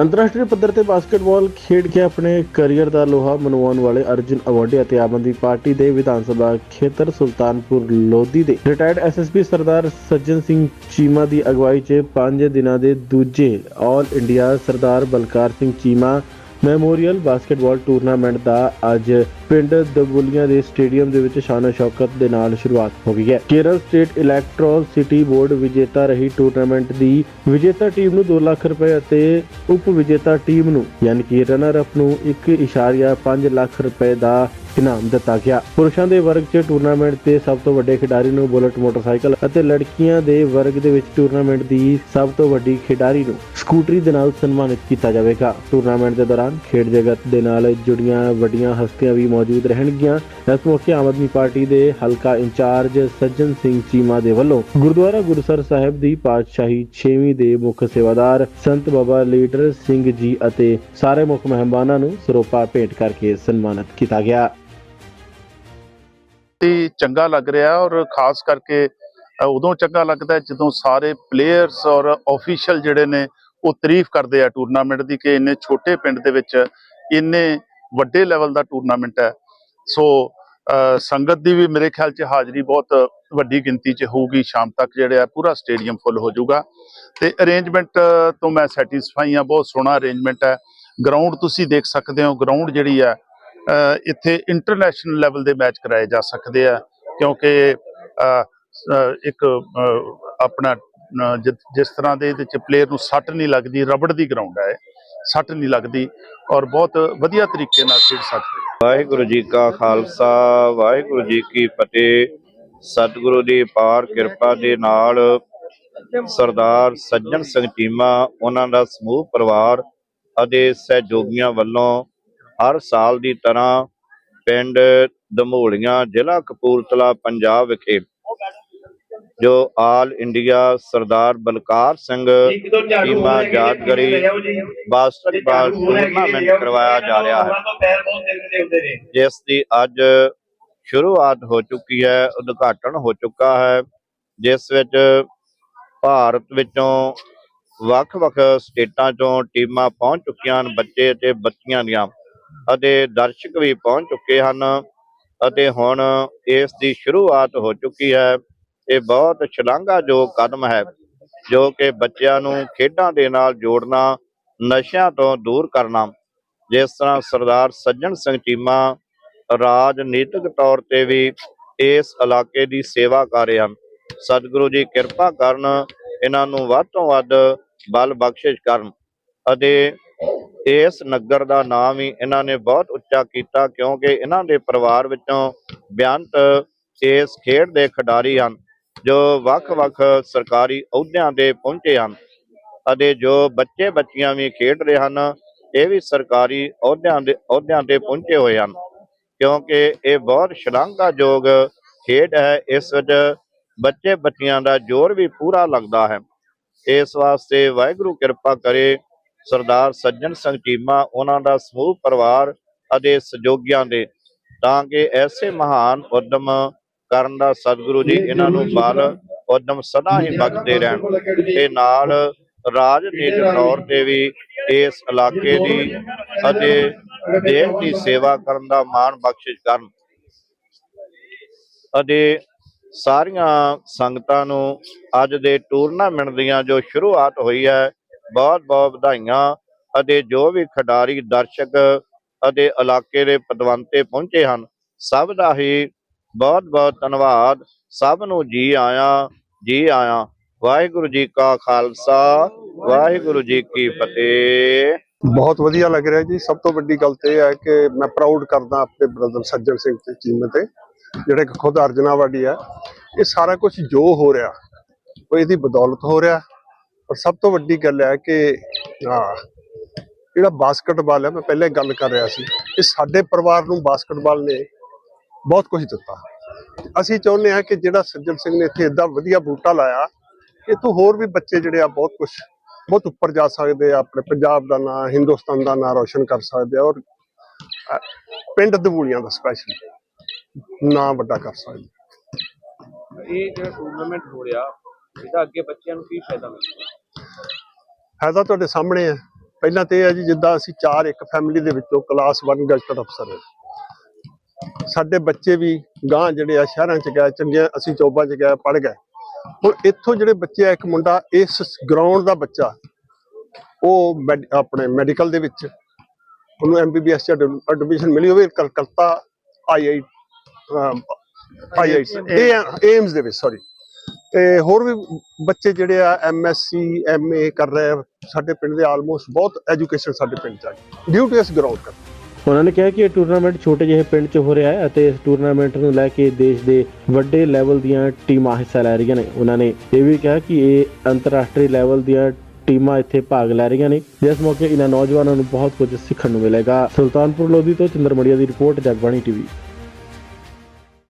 ਅੰਤਰਰਾਸ਼ਟਰੀ ਪੱਧਰ ਤੇ ਬਾਸਕਟਬਾਲ ਖੇਡ ਕੇ ਆਪਣੇ ਕੈਰੀਅਰ ਦਾ ਲੋਹਾ ਮਨਵਾਉਣ ਵਾਲੇ ਅਰਜੁਨ ਅਵਾਰਡੀ ਅਤੇ ਆਮ ਆਦਮੀ ਪਾਰਟੀ ਦੇ ਵਿਧਾਨ ਸਭਾ ਖੇਤਰ ਸੁਲਤਾਨਪੁਰ ਲੋਧੀ ਦੇ ਰਿਟਾਇਰਡ ਐਸਐਸਪੀ ਸਰਦਾਰ ਸੱਜਣ ਸਿੰਘ ਚੀਮਾ ਦੀ ਅਗਵਾਈ 'ਚ 5 ਦਿਨਾਂ ਦੇ ਦੂਜੇ all India Sardar Balkar Singh Cheema memorial basketball tournament ਦਾ ਅੱਜ ਪਿੰਡ ਦਬੁਲੀਆਂ ਦੇ ਸਟੇਡੀਅਮ ਦੇ ਵਿੱਚ ਸ਼ਾਨਾ ਸ਼ੌਕਤ ਦੇ ਨਾਲ ਸ਼ੁਰੂਆਤ ਹੋ ਗਈ ਹੈ। Kerala state electricity board ਵਿਜੇਤਾ ਰਹੀ ਟੂਰਨਾਮੈਂਟ ਦੀ ਵਿਜੇਤਾ ਟੀਮ ਨੂੰ 2 ਲੱਖ ਰੁਪਏ ਅਤੇ ਉਪ ਵਿਜੇਤਾ ਟੀਮ ਨੂੰ, ਯਾਨੀ ਕਿ ਰਨਰ ਅਪ ਨੂੰ 1.5 ਲੱਖ ਰੁਪਏ ਦਾ ਇਨਾਮ ਦਿੱਤਾ ਗਿਆ। ਪੁਰਸ਼ਾਂ ਦੇ ਵਰਗ 'ਚ ਟੂਰਨਾਮੈਂਟ ਦੇ ਸਭ ਤੋਂ ਵੱਡੇ ਖਿਡਾਰੀ ਨੂੰ ਬੁਲਟ ਮੋਟਰਸਾਈਕਲ ਅਤੇ ਲੜਕੀਆਂ ਦੇ ਵਰਗ ਦੇ ਵਿੱਚ ਟੂਰਨਾਮੈਂਟ ਦੀ ਸਭ ਤੋਂ ਵੱਡੀ ਖਿਡਾਰੀ ਨੂੰ ਸਕੂਟਰੀ ਦੇ ਨਾਲ ਸਨਮਾਨਿਤ ਕੀਤਾ ਜਾਵੇਗਾ। ਟੂਰਨਾਮੈਂਟ ਦੇ ਦੌਰਾਨ ਖੇਡ ਜਗਤ ਦੇ ਨਾਲ ਜੁੜੀਆਂ ਵੱਡੀਆਂ ਹਸਤੀਆਂ ਵੀ ਮੌਜੂਦ ਰਹਿਣਗੀਆਂ। ਇਸ ਮੌਕੇ ਆਮ ਆਦਮੀ ਪਾਰਟੀ ਦੇ ਹਲਕਾ ਇੰਚਾਰਜ ਸੱਜਣ ਸਿੰਘ ਚੀਮਾ ਦੇ ਵੱਲੋਂ ਗੁਰਦੁਆਰਾ ਗੁਰਸਰ ਸਾਹਿਬ ਦੀ ਪਾਤਸ਼ਾਹੀ 6ਵੀਂ ਦੇ ਮੁੱਖ ਸੇਵਾਦਾਰ ਸੰਤ ਬਾਬਾ ਲੀਡਰ ਸਿੰਘ ਜੀ ਅਤੇ ਸਾਰੇ ਮੁੱਖ ਮਹਿਮਾਨਾਂ ਨੂੰ ਸਰੋਪਾ ਭੇਟ ਕਰਕੇ ਸਨਮਾਨਿਤ ਕੀਤਾ ਗਿਆ। ਹੀ ਚੰਗਾ ਲੱਗ ਰਿਹਾ ਔਰ ਖਾਸ ਕਰਕੇ ਉਦੋਂ ਚੰਗਾ ਲੱਗਦਾ ਜਦੋਂ ਸਾਰੇ ਪਲੇਅਰਸ ਔਰ ਆਫੀਸ਼ੀਅਲ ਜਿਹੜੇ ਨੇ ਉਹ ਤਾਰੀਫ ਕਰਦੇ ਆ ਟੂਰਨਾਮੈਂਟ ਦੀ ਕਿ ਇੰਨੇ ਛੋਟੇ ਪਿੰਡ ਦੇ ਵਿੱਚ ਇੰਨੇ ਵੱਡੇ ਲੈਵਲ ਦਾ ਟੂਰਨਾਮੈਂਟ ਹੈ। ਸੋ ਸੰਗਤ ਦੀ ਵੀ ਮੇਰੇ ਖਿਆਲ 'ਚ ਹਾਜ਼ਰੀ ਬਹੁਤ ਵੱਡੀ ਗਿਣਤੀ 'ਚ ਹੋਊਗੀ। ਸ਼ਾਮ ਤੱਕ ਜਿਹੜਾ ਪੂਰਾ ਸਟੇਡੀਅਮ ਫੁੱਲ ਹੋ ਜਾਊਗਾ। ਤੇ ਅਰੇਂਜਮੈਂਟ ਤੋਂ ਮੈਂ ਸੈਟੀਸਫਾਈ ਆ ਬਹੁਤ ਸੋਹਣਾ ਅਰੇਂਜਮੈਂਟ ਹੈ। ਗਰਾਊਂਡ ਤੁਸੀਂ ਦੇਖ ਸਕਦੇ ਹੋ। ਗਰਾਊਂਡ ਜਿਹੜੀ ਹੈ ਇੱਥੇ ਇੰਟਰਨੈਸ਼ਨਲ ਲੈਵਲ ਦੇ ਮੈਚ ਕਰਾਏ ਜਾ ਸਕਦੇ ਆ। ਕਿਉਂਕਿ ਇੱਕ ਆਪਣਾ ਜਿਸ ਤਰ੍ਹਾਂ ਦੇ ਇਹਦੇ ਚ ਪਲੇਅਰ ਨੂੰ ਸੱਟ ਨਹੀਂ ਲੱਗਦੀ, ਰਬੜ ਦੀ ਗਰਾਊਂਡ ਹੈ ਸੱਟ ਨਹੀਂ ਲੱਗਦੀ ਔਰ ਬਹੁਤ ਵਧੀਆ ਤਰੀਕੇ ਨਾਲ ਖੇਡ ਸਕਦੇ ਵਾਹਿਗੁਰੂ ਜੀ ਕਾ ਖਾਲਸਾ, ਵਾਹਿਗੁਰੂ ਜੀ ਕੀ ਫਤਿਹ। ਸਤਿਗੁਰੂ ਦੀ ਪਾਰ ਕਿਰਪਾ ਦੇ ਨਾਲ ਸਰਦਾਰ ਸੱਜਣ ਸਿੰਘ ਚੀਮਾ ਉਹਨਾਂ ਦਾ ਸਮੂਹ ਪਰਿਵਾਰ ਅਤੇ ਸਹਿਯੋਗੀਆਂ ਵੱਲੋਂ ਹਰ ਸਾਲ ਦੀ ਤਰ੍ਹਾਂ ਪਿੰਡ ਦਮੋਲੀਆਂ, ਜ਼ਿਲ੍ਹਾ ਕਪੂਰਥਲਾ, ਪੰਜਾਬ ਵਿਖੇ ਜੋ ਆਲ ਇੰਡੀਆ ਸਰਦਾਰ ਬਲਕਾਰ ਸਿੰਘ ਚੀਮਾ ਯਾਦਗਾਰੀ ਬਾਸਕਟਬਾਲ ਟੂਰਨਾਮੈਂਟ ਕਰਵਾਇਆ ਜਾ ਰਿਹਾ ਹੈ। ਜਿਸ ਦੀ ਅੱਜ ਸ਼ੁਰੂਆਤ ਹੋ ਚੁੱਕੀ ਹੈ ਉਦਘਾਟਨ ਹੋ ਚੁੱਕਾ ਹੈ ਜਿਸ ਵਿੱਚ ਭਾਰਤ ਵਿੱਚੋਂ ਵੱਖ-ਵੱਖ ਸਟੇਟਾਂ ਤੋਂ ਟੀਮਾਂ ਪਹੁੰਚ ਚੁੱਕੀਆਂ ਹਨ ਬੱਚੇ ਅਤੇ ਬੱਚੀਆਂ ਦੀਆਂ ਅਤੇ ਦਰਸ਼ਕ ਵੀ ਪਹੁੰਚ ਚੁੱਕੇ ਹਨ ਅਤੇ ਹੁਣ ਇਸ ਦੀ ਸ਼ੁਰੂਆਤ ਹੋ ਚੁੱਕੀ ਹੈ। ਇਹ ਬਹੁਤ ਸ਼ਲਾਘਾਯੋਗ ਕਦਮ ਹੈ, ਜੋ ਕਿ ਬੱਚਿਆਂ ਨੂੰ ਖੇਡਾਂ ਦੇ ਨਾਲ ਜੋੜਨਾ, ਨਸ਼ਿਆਂ ਤੋਂ ਦੂਰ ਕਰਨਾ। ਜਿਸ ਤਰ੍ਹਾਂ ਸਰਦਾਰ ਸੱਜਣ ਸਿੰਘ ਚੀਮਾ ਰਾਜਨੀਤਿਕ ਤੌਰ ਤੇ ਵੀ ਇਸ ਇਲਾਕੇ ਦੀ ਸੇਵਾ ਕਰ ਰਹੇ ਹਨ। ਸਤਿਗੁਰੂ ਜੀ ਕਿਰਪਾ ਕਰਨ ਇਹਨਾਂ ਨੂੰ ਵੱਧ ਤੋਂ ਵੱਧ ਬਲ ਬਖਸ਼ਿਸ਼ ਕਰਨ ਅਤੇ ਇਸ ਨਗਰ ਦਾ ਨਾਮ ਵੀ ਇਹਨਾਂ ਨੇ ਬਹੁਤ ਉੱਚਾ ਕੀਤਾ, ਕਿਉਂਕਿ ਇਹਨਾਂ ਦੇ ਪਰਿਵਾਰ ਵਿੱਚੋਂ ਬੇਅੰਤ ਇਸ ਖੇਡ ਦੇ ਖਿਡਾਰੀ ਹਨ। ਜੋ ਵੱਖ-ਵੱਖ ਸਰਕਾਰੀ ਅਹੁਦਿਆਂ ਤੇ ਪਹੁੰਚੇ ਹਨ ਅਤੇ ਜੋ ਬੱਚੇ ਬੱਚੀਆਂ ਵੀ ਖੇਡ ਰਹੇ ਹਨ, ਇਹ ਵੀ ਸਰਕਾਰੀ ਅਹੁਦਿਆਂ ਦੇ, ਅਹੁਦਿਆਂ ਤੇ ਪਹੁੰਚੇ ਹੋਏ ਹਨ। ਕਿਉਂਕਿ ਇਹ ਬਹੁਤ ਸ਼ਲਾਘਾਯੋਗ ਖੇਡ ਹੈ, ਇਸ ਵਿੱਚ ਬੱਚੇ ਬੱਚੀਆਂ ਦਾ ਜ਼ੋਰ ਵੀ ਪੂਰਾ ਲੱਗਦਾ ਹੈ। ਇਸ ਵਾਸਤੇ ਵਾਹਿਗੁਰੂ ਕਿਰਪਾ ਕਰੇ, ਸਰਦਾਰ ਸੱਜਣ ਸਿੰਘ ਚੀਮਾ, ਉਹਨਾਂ ਦਾ ਸਮੂਹ ਪਰਿਵਾਰ ਅਤੇ ਸਹਿਯੋਗੀਆਂ ਦੇ, ਤਾਂ ਕਿ ਐਸੇ ਮਹਾਨ ਉਦਮ ਕਰਨ ਦਾ ਸਤਿਗੁਰੂ ਜੀ ਇਹਨਾਂ ਨੂੰ ਬਲ ਉਦਮ ਸਦਾ ਹੀ ਬਖਸ਼ਦੇ ਰਹਿਣ। ਤੇ ਨਾਲ ਰਾਜਨੀਤਿਕ ਤੌਰ ਤੇ ਵੀ ਇਸ ਇਲਾਕੇ ਦੀ ਅਤੇ ਦੇਸ਼ ਦੀ ਸੇਵਾ ਕਰਨ ਦਾ ਮਾਣ ਬਖਸ਼ਿਸ਼ ਕਰਨ। ਅਤੇ ਸਾਰੀਆਂ ਸੰਗਤਾਂ ਨੂੰ ਅੱਜ ਦੇ ਟੂਰਨਾਮੈਂਟ ਦੀਆਂ ਜੋ ਸ਼ੁਰੂਆਤ ਹੋਈ ਹੈ ਬਹੁਤ ਬਹੁਤ ਵਧਾਈਆਂ। ਅਤੇ ਜੋ ਵੀ ਖਿਡਾਰੀ ਦਰਸ਼ਕ ਅਤੇ ਇਲਾਕੇ ਦੇ ਪਦਵੰਤੇ ਪਹੁੰਚੇ ਹਨ ਸਭ ਦਾ ਹੀ ਬਹੁਤ ਬਹੁਤ ਧੰਨਵਾਦ। ਸਭ ਨੂੰ ਜੀ ਆਇਆਂ ਜੀ ਆਇਆਂ। ਵਾਹਿਗੁਰੂ ਜੀ ਕਾ ਖਾਲਸਾ, ਵਾਹਿਗੁਰੂ ਜੀ ਕੀ ਫਤਿਹ। ਬਹੁਤ ਵਧੀਆ ਲੱਗ ਰਿਹਾ ਜੀ। ਸਭ ਤੋਂ ਵੱਡੀ ਗੱਲ ਤੇ ਇਹ ਹੈ ਕਿ ਮੈਂ ਪ੍ਰਾਊਡ ਕਰਦਾ ਆਪਣੇ ਬ੍ਰਦਰ ਸੱਜਣ ਸਿੰਘ ਤੇ ਟੀਮ ਤੇ, ਜਿਹੜੇ ਕਿ ਖੁਦ ਅਰਜਨਾਵਾੜੀ ਹੈ। ਇਹ ਸਾਰਾ ਕੁਝ ਜੋ ਹੋ ਰਿਹਾ, ਉਹ ਇਹਦੀ ਬਦੌਲਤ ਹੋ ਰਿਹਾ। ਪਰ ਸਭ ਤੋਂ ਵੱਡੀ ਗੱਲ ਹੈ ਕਿ, ਹਾਂ, ਜਿਹੜਾ ਬਾਸਕਟਬਾਲ ਹੈ, ਮੈਂ ਪਹਿਲੇ ਗੱਲ ਕਰ ਰਿਹਾ ਸੀ। ਇਹ ਸਾਡੇ ਪਰਿਵਾਰ ਨੂੰ ਬਾਸਕਟਬਾਲ ਨੇ ਬਹੁਤ ਕੁਝ ਦਿੱਤਾ। ਅਸੀਂ ਚਾਹੁੰਦੇ ਹਾਂ ਕਿ ਜਿਹੜਾ ਸੱਜਣ ਸਿੰਘ ਨੇ ਇੱਥੇ ਇਦਾਂ ਵਧੀਆ ਬੂਟਾ ਲਾਇਆ ਇੱਥੋਂ ਹੋਰ ਵੀ ਬੱਚੇ ਜਿਹੜੇ ਆ ਬਹੁਤ ਕੁਝ ਬਹੁਤ ਉੱਪਰ ਜਾ ਸਕਦੇ ਆ ਆਪਣੇ ਪੰਜਾਬ ਦਾ ਨਾਂ ਹਿੰਦੁਸਤਾਨ ਦਾ ਨਾਂ ਰੌਸ਼ਨ ਕਰ ਸਕਦੇ ਆ ਔਰ ਪਿੰਡ ਦਬੂਲੀਆਂ ਦਾ ਸਪੈਸ਼ਲੀ ਨਾਂ ਵੱਡਾ ਕਰ ਸਕਦੇ ਆ। ਇਹ ਜਿਹੜਾ ਟੂਰਨਾਮੈਂਟ ਹੋ ਰਿਹਾ ਇਹਦਾ ਅੱਗੇ ਬੱਚਿਆਂ ਨੂੰ ਕੀ ਫਾਇਦਾ ਮਿਲੇਗਾ ਫਾਇਦਾ ਤੁਹਾਡੇ ਸਾਹਮਣੇ ਹੈ। ਪਹਿਲਾਂ ਤੇ ਇਹ ਹੈ ਜੀ ਜਿੱਦਾਂ ਅਸੀਂ ਚਾਰ ਇੱਕ ਫੈਮਿਲੀ ਦੇ ਵਿੱਚੋਂ ਕਲਾਸ 1 ਗਜ਼ਟਡ ਅਫਸਰ ਹਾਂ। ਸਾਡੇ ਬੱਚੇ ਵੀ ਗਾਂ ਜਿਹੜੇ ਆ ਸ਼ਹਿਰਾਂ ਚ ਗਏ ਚੰਗੇ ਅਸੀਂ ਜੋਬਾਂ ਚ ਗਏ ਪੜ ਗਏ। ਹੁਣ ਇੱਥੋਂ ਜਿਹੜੇ ਬੱਚੇ ਆ ਇੱਕ ਮੁੰਡਾ ਇਸ ਗਰਾਊਂਡ ਦਾ ਬੱਚਾ ਉਹ ਆਪਣੇ ਮੈਡੀਕਲ ਦੇ ਵਿੱਚ ਉਹਨੂੰ ਐਮਬੀਬੀਐਸ ਚ ਐਡਮਿਸ਼ਨ ਮਿਲੀ ਹੋਵੇ ਕਲਕੱਤਾ ਆਈਆਈ ਆਈਆਈ ਏਮਸ ਦੇ ਵਿੱਚ ਸੌਰੀ ਤੇ ਹੋਰ ਵੀ ਬੱਚੇ ਜਿਹੜੇ ਆ ਐਮਐਸਸੀ ਐਮਏ ਕਰ ਰਹੇ ਸਾਡੇ ਪਿੰਡ ਦੇ ਆਲਮੋਸਟ ਬਹੁਤ ਐਜੂਕੇਸ਼ਨ ਸਾਡੇ ਪਿੰਡ ਚ ਆ ਡਿਊ ਟੂ ਇਸ ਗਰਾਊਂਡ ਕਰ ਉਹਨਾਂ ਨੇ ਕਿਹਾ ਕਿ ਇਹ ਟੂਰਨਾਮੈਂਟ ਛੋਟੇ ਜਿਹੇ ਪਿੰਡ 'ਚ ਹੋ ਰਿਹਾ ਹੈ ਅਤੇ ਇਸ ਟੂਰਨਾਮੈਂਟ ਨੂੰ ਲੈ ਕੇ ਦੇਸ਼ ਦੇ ਵੱਡੇ ਲੈਵਲ ਦੀਆਂ ਟੀਮਾਂ ਹਿੱਸਾ ਲੈ ਰਹੀਆਂ ਨੇ। ਉਹਨਾਂ ਨੇ ਇਹ ਵੀ ਕਿਹਾ ਕਿ ਇਹ ਅੰਤਰਰਾਸ਼ਟਰੀ ਲੈਵਲ ਦੀਆਂ ਟੀਮਾਂ ਇੱਥੇ ਭਾਗ ਲੈ ਰਹੀਆਂ ਨੇ। ਜਿਸ ਮੌਕੇ ਇਹਨਾਂ ਨੌਜਵਾਨਾਂ ਨੂੰ ਬਹੁਤ ਕੁਝ ਸਿੱਖਣ ਨੂੰ ਮਿਲੇਗਾ। ਸੁਲਤਾਨਪੁਰ ਲੋਧੀ ਤੋਂ ਚੰਦਰਮੜੀਆ ਦੀ ਰਿਪੋਰਟ, ਜਗਬਾਣੀ ਟੀਵੀ।